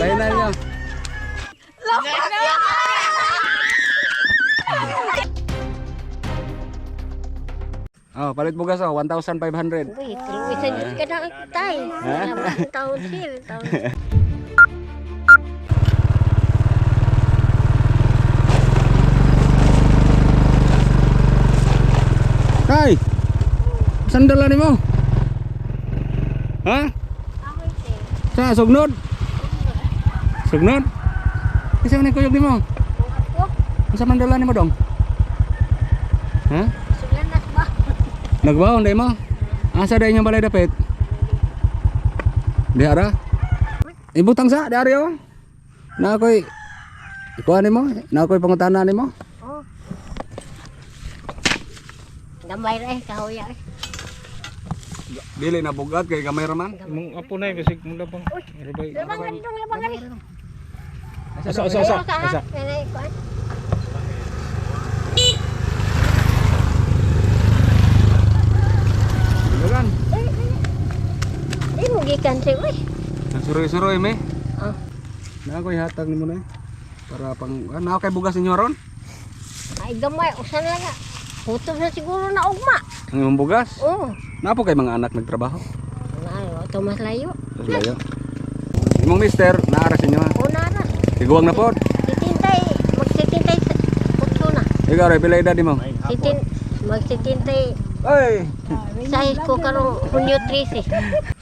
Bayanan nyo. Oh, palit bugas oh, 1,500. Uy, sa Diyos ka na tay. Salamat taon sil. Taon. Sandala ni mo? Ha? Sa sugnod? Sugnod? Kasi ano yung kuyog ni mo? Sa mandala ni mo dong? Ha? Sulanas ba? Nagbaon day mo? Asa day niyang balay dapit? Di ara? Ibutang sa, di ari oh. Na ako'y Ikuha ni mo? Na ako'y pangutana ni mo? Oh. Gamay ra eh, kahoya eh. Dili na bugat kay gamay raman. Mong apo na kasi mula bang. Rabay. Labangan dong, labangan eh. Asa asa asa. Asa. Bugan. Di mo gikan siya, uy. Suroy-suroy me. Oh. Na ako'y hatag ni mo na eh. Para pang ah, na kay bugas ninyo ron. Ay, gamay. Usan lang. Puto na siguro na ugma. Ang imong bugas. Oo. Napo kay mga anak nagtrabaho. Ano, ito mas layo. Sa layo. Imong mister, naara sa inyo ha. Una na. Tiguang na pod. Sitintay. Magsitintay sa putso na. Ikaw rin, pila edad mo? Sitin, magsitintay. Ay! Size ko karong Hunyo 13.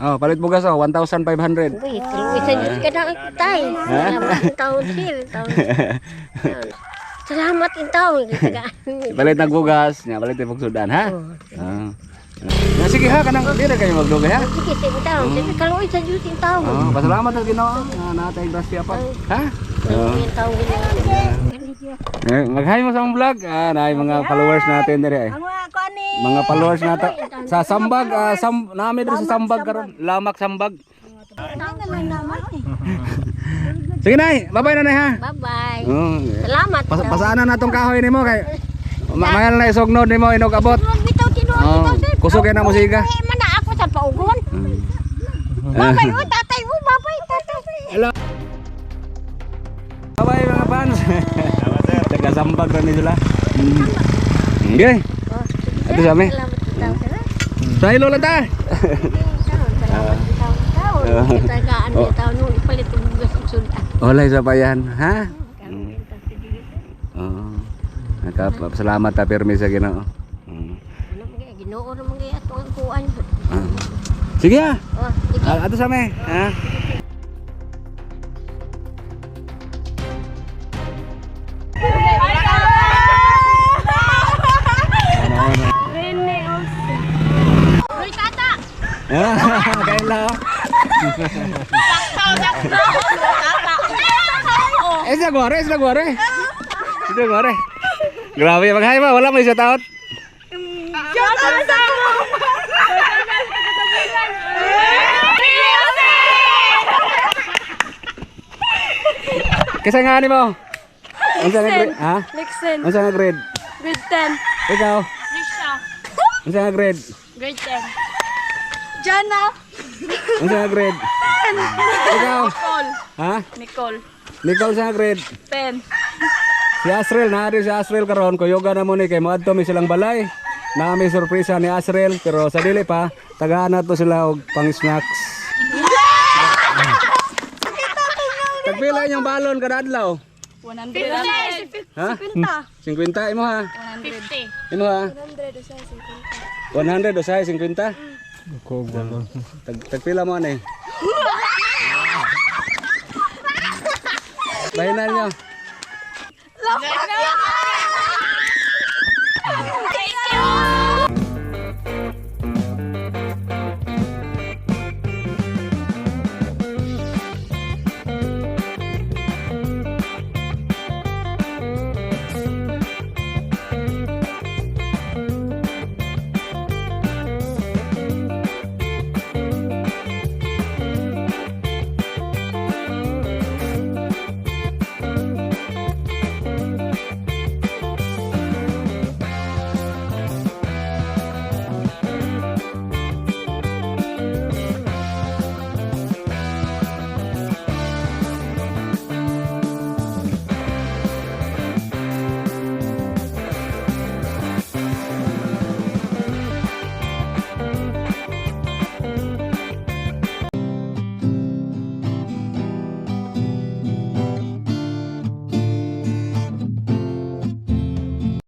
Oh, palit bugas oh, 1,500. Uy, tuloy sa Diyos ka na tay. Salamat taon sil. Taon. Salamat in taon. Palit nagbugas, nya palit yung pagsudan ha. Ah. Ah, sige ha, kanang dili kayo magdugay ha. Sige, sige taon. Sige, kaluoy sa in taon. Oh, pasalamat sa Ginoo nga natay grasya pa. Ha? Oh. In taon Eh, mag-hi mo sa mong vlog. Ah, na mga followers natin dire eh. Ang mga followers nato sa Sambag, ah, sam namin diri sa Sambag karon, Lamak Sambag. Sige nay, bye-bye na nay ha. Bye-bye. Oh, Salamat. pas pasana na tong kahoy nimo kay Mangal na isugnod nimo inog abot. Oh, kusog kay na musika. Eh, man na ako sa paugon. Babay, oh, tatay mo, babay, tatay. Hello. Bye mga fans. Taga Sambag ra ni sila. Mm. Okay. Oh, Ito sa amin. Sa ilo lang ta. Oh. Olay sa bayan, ha? Bitaw. Oo. Nagka ta pirmi sa Ginoo. Mm. Ano mga ginoo na mga ato ang kuan. Ah. Sige ha. Oh, sige. Ah, Ato sa me, ha? Kain lang. Eh, sa gore, sa gore. Sa gore. Grabe, mag-hi ba? Wala mo isa taot. Kisa nga ni mo? Ano sa nga grade? Ha? Nixon, Ano sa nga grade? grade 10. Ikaw? Risha, Ano sa nga grade? grade 10. Jana, Ano sa nga grade? Ikaw? Nicole, Ha? Nicole, Nicole sa grade? 10. Si Asriel, naari si Asriel karon kuyoga na mo ni kay moadto mi silang balay. Na may sorpresa ni Asriel pero sa dili pa tagaan na to sila og pang snacks. Tagpila yung balon kada adlaw? 100. Ha? 50 imo ha. 150. Imo ha. 100 o sa 50. Ko balon. Tag tagpila mo ani. Bayanan nyo.